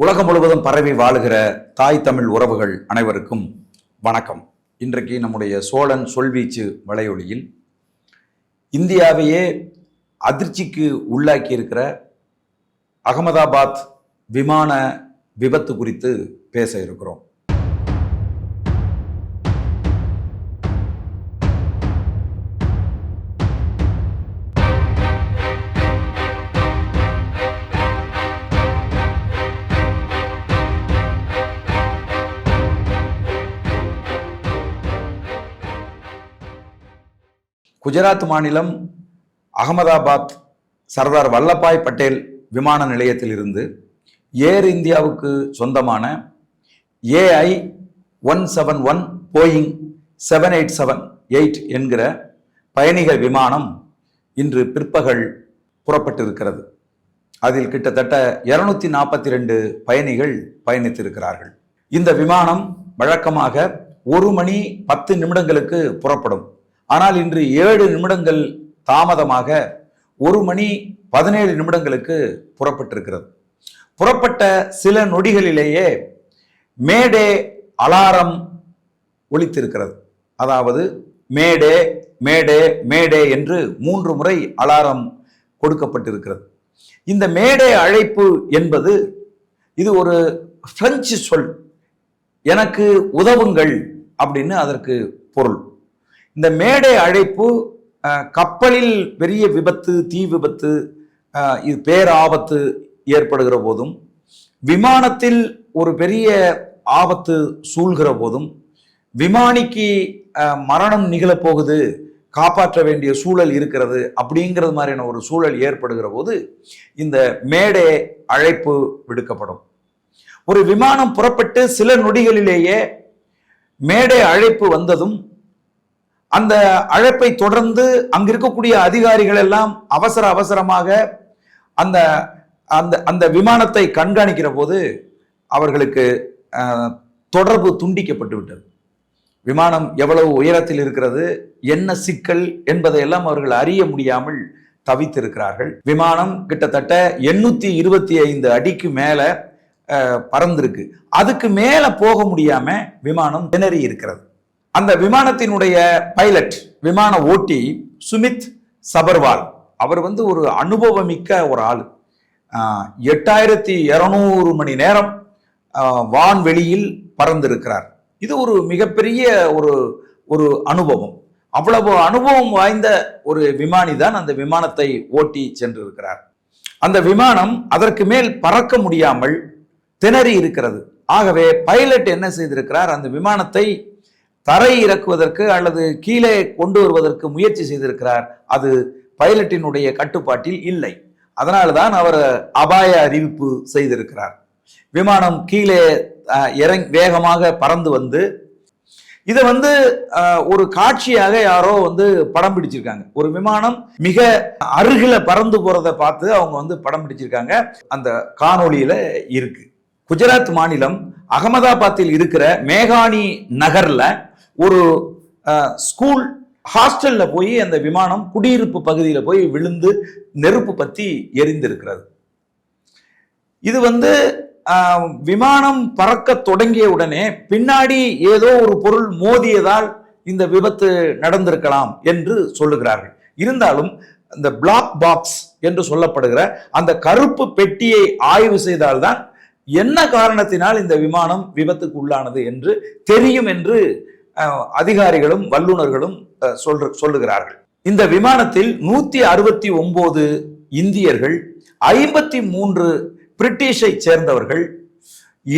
உலகம் முழுவதும் பரவி வாழுகிற தாய் தமிழ் உறவுகள் அனைவருக்கும் வணக்கம். இன்றைக்கு நம்முடைய சோழன் சொல்வீச்சு வலையொலியில் இந்தியாவையே அதிர்ச்சிக்கு உள்ளாக்கி இருக்கிற அகமதாபாத் விமான விபத்து குறித்து பேச இருக்கிறோம். குஜராத் மாநிலம் அகமதாபாத் சர்தார் வல்லபாய் பட்டேல் விமான நிலையத்தில் இருந்து ஏர் இந்தியாவுக்கு சொந்தமான AI one seven one Boeing seven eight seven eight என்கிற பயணிகள் விமானம் இன்று பிற்பகல் புறப்பட்டிருக்கிறது. அதில் கிட்டத்தட்ட இருநூத்தி நாற்பத்தி ரெண்டு பயணிகள் பயணித்திருக்கிறார்கள். இந்த விமானம் வழக்கமாக ஒரு மணி பத்து நிமிடங்களுக்கு புறப்படும். ஆனால் இன்று ஏழு நிமிடங்கள் தாமதமாக ஒரு மணி பதினேழு நிமிடங்களுக்கு புறப்பட்டிருக்கிறது. புறப்பட்ட சில நொடிகளிலேயே மேடே அலாரம் ஒழித்திருக்கிறது அதாவது மேடே மேடே மேடே என்று மூன்று முறை அலாரம் கொடுக்கப்பட்டிருக்கிறது. இந்த மேடே அழைப்பு என்பது இது ஒரு பிரெஞ்சு சொல். எனக்கு உதவுங்கள் அப்படின்னு அதற்கு பொருள். இந்த மேடை அழைப்பு கப்பலில் பெரிய விபத்து தீ விபத்து இது பேராபத்து ஏற்படுகிற போதும் விமானத்தில் ஒரு பெரிய ஆபத்து சூழ்கிற போதும் விமானிக்கு மரணம் நிகழப்போகுது காப்பாற்ற வேண்டிய சூழல் இருக்கிறது அப்படிங்கிறது மாதிரியான ஒரு சூழல் ஏற்படுகிற போது இந்த மேடை அழைப்பு விடுக்கப்படும். ஒரு விமானம் புறப்பட்டு சில நொடிகளிலேயே மேடை அழைப்பு வந்ததும் அந்த அழைப்பை தொடர்ந்து அங்க இருக்கக்கூடிய அதிகாரிகள் எல்லாம் அவசர அவசரமாக அந்த அந்த அந்த விமானத்தை கண்காணிக்கிற போது அவர்களுக்கு தொடர்பு துண்டிக்கப்பட்டு விட்டது. விமானம் எவ்வளவு உயரத்தில் இருக்கிறது என்ன சிக்கல் என்பதையெல்லாம் அவர்கள் அறிய முடியாமல் தவித்திருக்கிறார்கள். விமானம் கிட்டத்தட்ட எண்ணூத்தி இருபத்தி ஐந்து அடிக்கு மேல பறந்திருக்கு. அதுக்கு மேல போக முடியாம விமானம் திணறி இருக்கிறது அந்த விமானத்தினுடைய பைலட் விமான ஓட்டி சுமித் சபர்வால். அவர் வந்து ஒரு அனுபவமிக்க ஒரு ஆள். எட்டாயிரத்தி இரநூறு மணி நேரம் வான்வெளியில் பறந்திருக்கிறார். இது ஒரு மிகப்பெரிய ஒரு ஒரு அனுபவம். அவ்வளவு அனுபவம் வாய்ந்த ஒரு விமானி தான் அந்த விமானத்தை ஓட்டி சென்றிருக்கிறார். அந்த விமானம் அதற்கு மேல் பறக்க முடியாமல் திணறி இருக்கிறது. ஆகவே பைலட் என்ன செய்திருக்கிறார்? அந்த விமானத்தை தரை இறக்குவதற்கு அல்லது கீழே கொண்டு வருவதற்கு முயற்சி செய்திருக்கிறார். அது பைலட்டினுடைய கட்டுப்பாட்டில் இல்லை. அதனால தான் அவர் அபாய அறிவிப்பு செய்திருக்கிறார். விமானம் கீழே இறங் வேகமாக பறந்து வந்து இதை வந்து ஒரு காட்சியாக யாரோ வந்து படம் பிடிச்சிருக்காங்க. ஒரு விமானம் மிக அருகில பறந்து போகிறத பார்த்து அவங்க வந்து படம் பிடிச்சிருக்காங்க. அந்த காணொளியில இருக்கு. குஜராத் மாநிலம் அகமதாபாத்தில் இருக்கிற மேகானி நகர்ல ஒரு ஸ்கூல் ஹாஸ்டல்ல போய் அந்த விமானம் குடியிருப்பு பகுதியில் போய் விழுந்து நெருப்பு பத்தி எரிந்திருக்கிறது. இது வந்து விமானம் பறக்க தொடங்கிய உடனே பின்னாடி ஏதோ ஒரு பொருள் மோதியதால் இந்த விபத்து நடந்திருக்கலாம் என்று சொல்லுகிறார்கள். இருந்தாலும் இந்த பிளாக் பாக்ஸ் என்று சொல்லப்படுகிற அந்த கருப்பு பெட்டியை ஆய்வு செய்தால்தான் என்ன காரணத்தினால் இந்த விமானம் விபத்துக்கு உள்ளானது என்று தெரியும் என்று அதிகாரிகளும் வல்லுநர்களும் சொல்ற சொல்லுகிறார்கள். இந்த விமானத்தில் நூத்தி அறுபத்தி ஒன்பது இந்தியர்கள் ஐம்பத்தி மூன்று பிரிட்டிஷை சேர்ந்தவர்கள்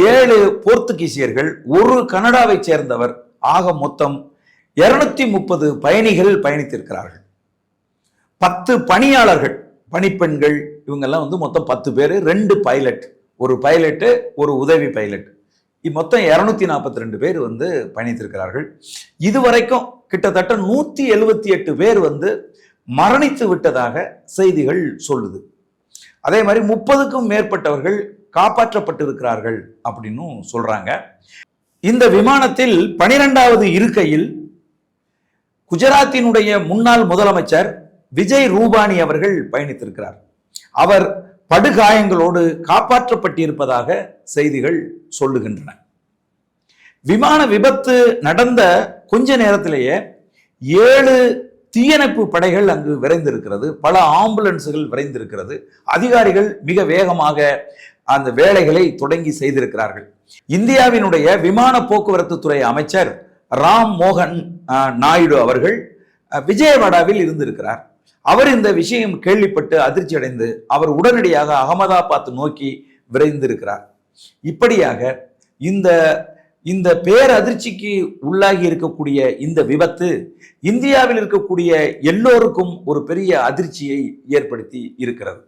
ஏழு போர்த்துகீசியர்கள் ஒரு கனடாவை சேர்ந்தவர் ஆக மொத்தம் இருநூத்தி முப்பது பயணிகள் பயணித்திருக்கிறார்கள். பத்து பணியாளர்கள் பணிப்பெண்கள் இவங்கெல்லாம் வந்து மொத்தம் பத்து பேர் ரெண்டு பைலட் ஒரு பைலட்டு ஒரு உதவி பைலட் மொத்தம் இரநூத்தி நாற்பத்தி ரெண்டு பேர் வந்து பயணித்திருக்கிறார்கள். இதுவரைக்கும் கிட்டத்தட்ட நூற்றி எழுபத்தி எட்டு பேர் வந்து மரணித்து விட்டதாக செய்திகள் சொல்லுது. அதே மாதிரி முப்பதுக்கும் மேற்பட்டவர்கள் காப்பாற்றப்பட்டிருக்கிறார்கள் அப்படின்னும் சொல்றாங்க. இந்த விமானத்தில் பனிரெண்டாவது இருக்கையில் குஜராத்தினுடைய முன்னாள் முதலமைச்சர் விஜய் ரூபானி அவர்கள் பயணித்திருக்கிறார். அவர் படுகாயங்களோடு காப்பாற்றப்பட்டிருப்பதாக செய்திகள் சொல்லுகின்றன. விமான விபத்து நடந்த கொஞ்ச நேரத்திலேயே ஏழு தீயணைப்பு படைகள் அங்கு விரைந்திருக்கிறது. பல ஆம்புலன்ஸுகள் விரைந்திருக்கிறது. அதிகாரிகள் மிக வேகமாக அந்த வேலைகளை தொடங்கி செய்திருக்கிறார்கள். இந்தியாவினுடைய விமான போக்குவரத்து துறை அமைச்சர் ராம் மோகன் நாயுடு அவர்கள் விஜயவாடாவில் இருந்திருக்கிறார். அவர் இந்த விஷயம் கேள்விப்பட்டு அதிர்ச்சி அடைந்து அவர் உடனடியாக அகமதாபாத் நோக்கி விரைந்திருக்கிறார். இப்படியாக இந்த இந்த பேரதிர்ச்சிக்கு உள்ளாகி இருக்கக்கூடிய இந்த விபத்து இந்தியாவில் இருக்கக்கூடிய எல்லோருக்கும் ஒரு பெரிய அதிர்ச்சியை ஏற்படுத்தி இருக்கிறது.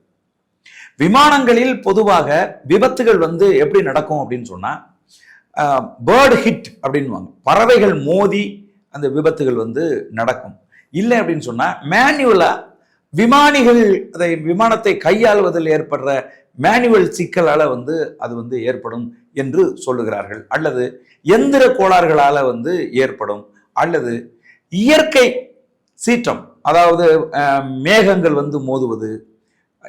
விமானங்களில் பொதுவாக விபத்துகள் வந்து எப்படி நடக்கும் அப்படின்னு சொன்னால் பேர்டு ஹிட் அப்படின்வாங்க பறவைகள் மோதி அந்த விபத்துகள் வந்து நடக்கும். இல்லை அப்படின்னு சொன்னால் மேனுவலாக விமானிகள் அதை விமானத்தை கையாளுவதில் ஏற்படுற மேனுவல் சிக்கலால் வந்து அது வந்து ஏற்படும் என்று சொல்லுகிறார்கள். அல்லது எந்திர கோளாறுகளால் வந்து ஏற்படும். அல்லது இயற்கை சீற்றம் அதாவது மேகங்கள் வந்து மோதுவது.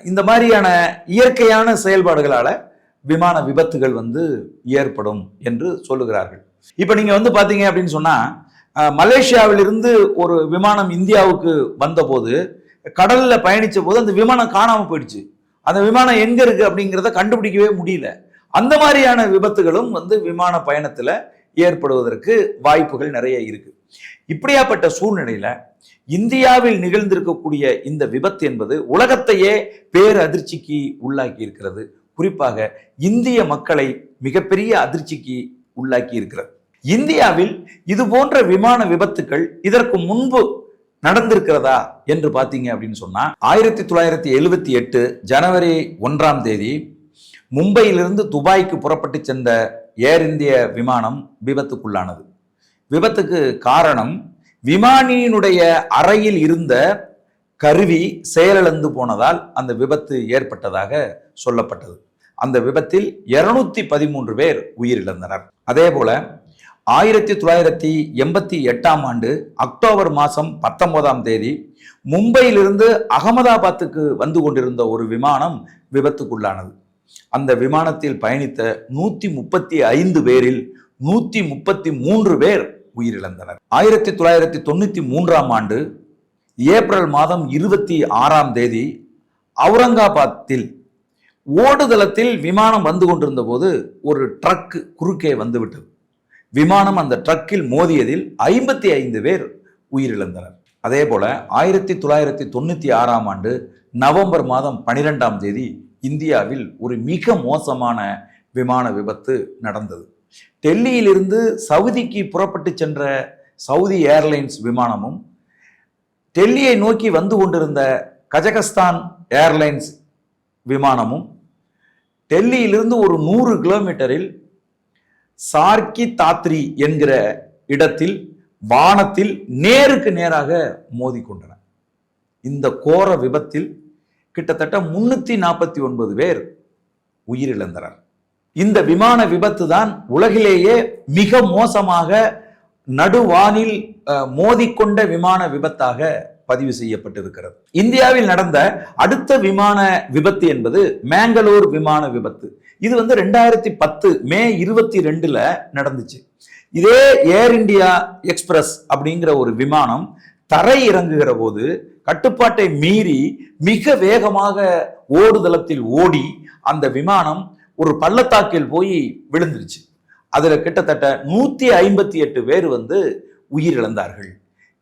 இந்த மாதிரியான இயற்கையான செயல்பாடுகளால் விமான விபத்துகள் வந்து ஏற்படும் என்று சொல்லுகிறார்கள். இப்போ நீங்கள் வந்து பார்த்தீங்க அப்படின்னு சொன்னால் மலேசியாவிலிருந்து ஒரு விமானம் இந்தியாவுக்கு வந்தபோது கடலில் பயணிச்ச போது அந்த விமானம் காணாமல் போயிடுச்சு. அந்த விமானம் எங்கே இருக்குது அப்படிங்கிறத கண்டுபிடிக்கவே முடியல. அந்த மாதிரியான விபத்துகளும் வந்து விமான பயணத்தில் ஏற்படுவதற்கு வாய்ப்புகள் நிறைய இருக்குது இப்படியாப்பட்ட சூழ்நிலையில் இந்தியாவில் நிகழ்ந்திருக்கக்கூடிய இந்த விபத்து என்பது உலகத்தையே பேரதிர்ச்சிக்கு உள்ளாக்கி இருக்கிறது. குறிப்பாக இந்திய மக்களை மிகப்பெரிய அதிர்ச்சிக்கு உள்ளாக்கி இருக்கிறது. இந்தியாவில் இது போன்ற விமான விபத்துக்கள் இதற்கு முன்பு நடந்திருக்கிறதா என்று பார்த்தீங்க அப்படின்னு சொன்னா ஆயிரத்தி தொள்ளாயிரத்தி எழுபத்தி எட்டு ஜனவரி ஒன்றாம் தேதி மும்பையிலிருந்து துபாய்க்கு புறப்பட்டு சென்ற ஏர் இந்திய விமானம் விபத்துக்குள்ளானது. விபத்துக்கு காரணம் விமானியினுடைய அறையில் இருந்த கருவி செயலிழந்து போனதால் அந்த விபத்து ஏற்பட்டதாக சொல்லப்பட்டது. அந்த விபத்தில் இருநூத்தி பதிமூன்று பேர் உயிரிழந்தனர். அதே போல ஆயிரத்தி தொள்ளாயிரத்தி எண்பத்தி எட்டாம் ஆண்டு அக்டோபர் மாதம் பத்தொன்பதாம் தேதி மும்பையிலிருந்து அகமதாபாத்துக்கு வந்து கொண்டிருந்த ஒரு விமானம் விபத்துக்குள்ளானது. அந்த விமானத்தில் பயணித்த நூற்றி முப்பத்தி ஐந்து பேரில் நூற்றி முப்பத்தி மூன்று பேர் உயிரிழந்தனர். ஆயிரத்தி தொள்ளாயிரத்தி தொண்ணூற்றி மூன்றாம் ஆண்டு ஏப்ரல் மாதம் இருபத்தி ஆறாம் தேதி அவுரங்காபாத்தில் ஓடுதளத்தில் விமானம் வந்து கொண்டிருந்த போது ஒரு ட்ரக் குறுக்கே வந்துவிட்டது விமானம் அந்த ட்ரக்கில் மோதியதில் ஐம்பத்தி ஐந்து பேர் உயிரிழந்தனர். அதே போல ஆயிரத்தி தொள்ளாயிரத்தி தொண்ணூற்றி ஆறாம் ஆண்டு நவம்பர் மாதம் பனிரெண்டாம் தேதி இந்தியாவில் ஒரு மிக மோசமான விமான விபத்து நடந்தது. டெல்லியிலிருந்து சவுதிக்கு புறப்பட்டு சென்ற சவுதி ஏர்லைன்ஸ் விமானமும் டெல்லியை நோக்கி வந்து கொண்டிருந்த கஜகஸ்தான் ஏர்லைன்ஸ் விமானமும் டெல்லியிலிருந்து ஒரு நூறு கிலோமீட்டரில் சார்கி தாத்ரி என்கிற இடத்தில் வானத்தில் நேருக்கு நேராக மோதிக்கொண்டன இந்த கோர விபத்தில் கிட்டத்தட்ட முன்னூத்தி நாற்பத்தி ஒன்பது பேர் உயிரிழந்தனர். இந்த விமான விபத்து தான் உலகிலேயே மிக மோசமாக நடுவானில் மோதிக்கொண்ட விமான விபத்தாக பதிவு செய்யப்பட்டிருக்கிறது. இந்தியாவில் நடந்த அடுத்த விமான விபத்து என்பது மேங்களூர் விமான விபத்து. இது வந்து ரெண்டாயிரத்தி பத்து மே இருபத்தி ரெண்டுல நடந்துச்சு. இதே ஏர் இந்தியா எக்ஸ்பிரஸ் அப்படிங்கிற ஒரு விமானம் தரை இறங்குகிற போது கட்டுப்பாட்டை மீறி மிக வேகமாக ஓடுதளத்தில் ஓடி அந்த விமானம் ஒரு பள்ளத்தாக்கில் போய் விழுந்துருச்சு. அதுல கிட்டத்தட்ட நூத்தி ஐம்பத்தி எட்டு பேர் வந்து உயிரிழந்தார்கள்.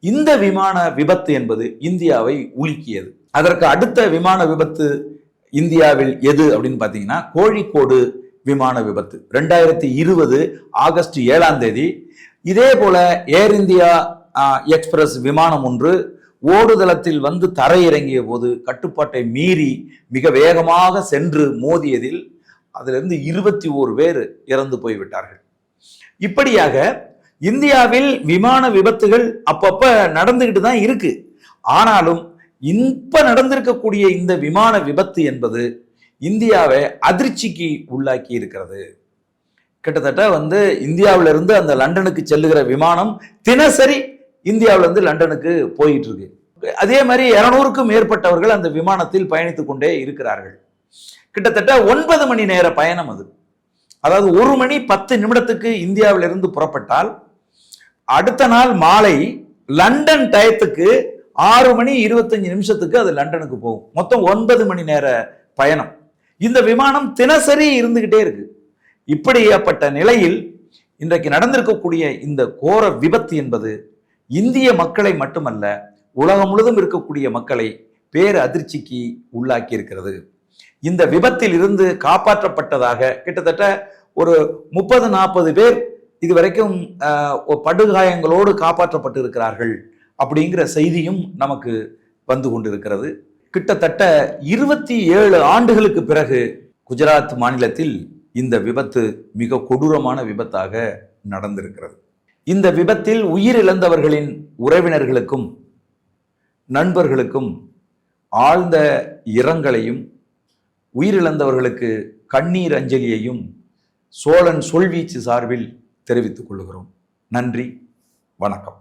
இந்த விமான விபத்து என்பது இந்தியாவை உலுக்கியது. அதற்கு அடுத்த விமான விபத்து இந்தியாவில் எது அப்படின்னு பார்த்தீங்கன்னா கோழிக்கோடு விமான விபத்து. ரெண்டாயிரத்தி இருபது ஆகஸ்ட் ஏழாம் தேதி. இதே போல ஏர் இந்தியா எக்ஸ்பிரஸ் விமானம் ஒன்று ஓடுதளத்தில் வந்து தரையிறங்கிய போது கட்டுப்பாட்டை மீறி மிக வேகமாக சென்று மோதியதில் அதிலிருந்து இருபத்தி ஓரு பேர் இறந்து போய்விட்டார்கள். இப்படியாக இந்தியாவில் விமான விபத்துகள் அப்பப்ப நடந்துகிட்டு தான் இருக்கு. ஆனாலும் இப்ப நடந்திருக்கக்கூடிய இந்த விமான விபத்து என்பது இந்தியாவை அதிர்ச்சிக்கு உள்ளாக்கி இருக்கிறது. கிட்டத்தட்ட வந்து இந்தியாவில இருந்து அந்த லண்டனுக்கு செல்லுகிற விமானம் தினசரி இந்தியாவில இருந்து லண்டனுக்கு போயிட்டு இருக்கு. அதே மாதிரி இருநூறுக்கும் மேற்பட்டவர்கள் அந்த விமானத்தில் பயணித்துக் கொண்டே இருக்கிறார்கள். கிட்டத்தட்ட ஒன்பது மணி நேர பயணம் அது. அதாவது ஒரு மணி பத்து நிமிடத்துக்கு இந்தியாவிலிருந்து புறப்பட்டால் அடுத்த நாள் மாலை லண்டன் டயத்துக்கு ஆறு மணி இருபத்தஞ்சு நிமிஷத்துக்கு அது லண்டனுக்கு போகும். மொத்தம் ஒன்பது மணி நேர பயணம். இந்த விமானம் தினசரி இருந்துகிட்டே இருக்கு. இப்படியாப்பட்ட நிலையில் இன்றைக்கு நடந்திருக்கக்கூடிய இந்த கோர விபத்து என்பது இந்திய மக்களை மட்டுமல்ல உலகம் முழுதும் இருக்கக்கூடிய மக்களை பேர் அதிர்ச்சிக்கு உள்ளாக்கி இருக்கிறது இந்த விபத்தில் இருந்து காப்பாற்றப்பட்டதாக கிட்டத்தட்ட ஒரு முப்பது நாற்பது பேர் இதுவரைக்கும் படுகாயங்களோடு காப்பாற்றப்பட்டு இருக்கிறார்கள் அப்படிங்கிற செய்தியும் நமக்கு வந்து கொண்டிருக்கிறது. கிட்டத்தட்ட இருபத்தி ஏழு ஆண்டுகளுக்கு பிறகு குஜராத் மாநிலத்தில் இந்த விபத்து மிக கொடூரமான விபத்தாக நடந்திருக்கிறது. இந்த விபத்தில் உயிரிழந்தவர்களின் உறவினர்களுக்கும் நண்பர்களுக்கும் ஆழ்ந்த இரங்கலையும் உயிரிழந்தவர்களுக்கு கண்ணீர் அஞ்சலியையும் சோழன் சொல்வீச்சு சார்பில் தெரிவித்துக் கொள்கிறோம். நன்றி வணக்கம்.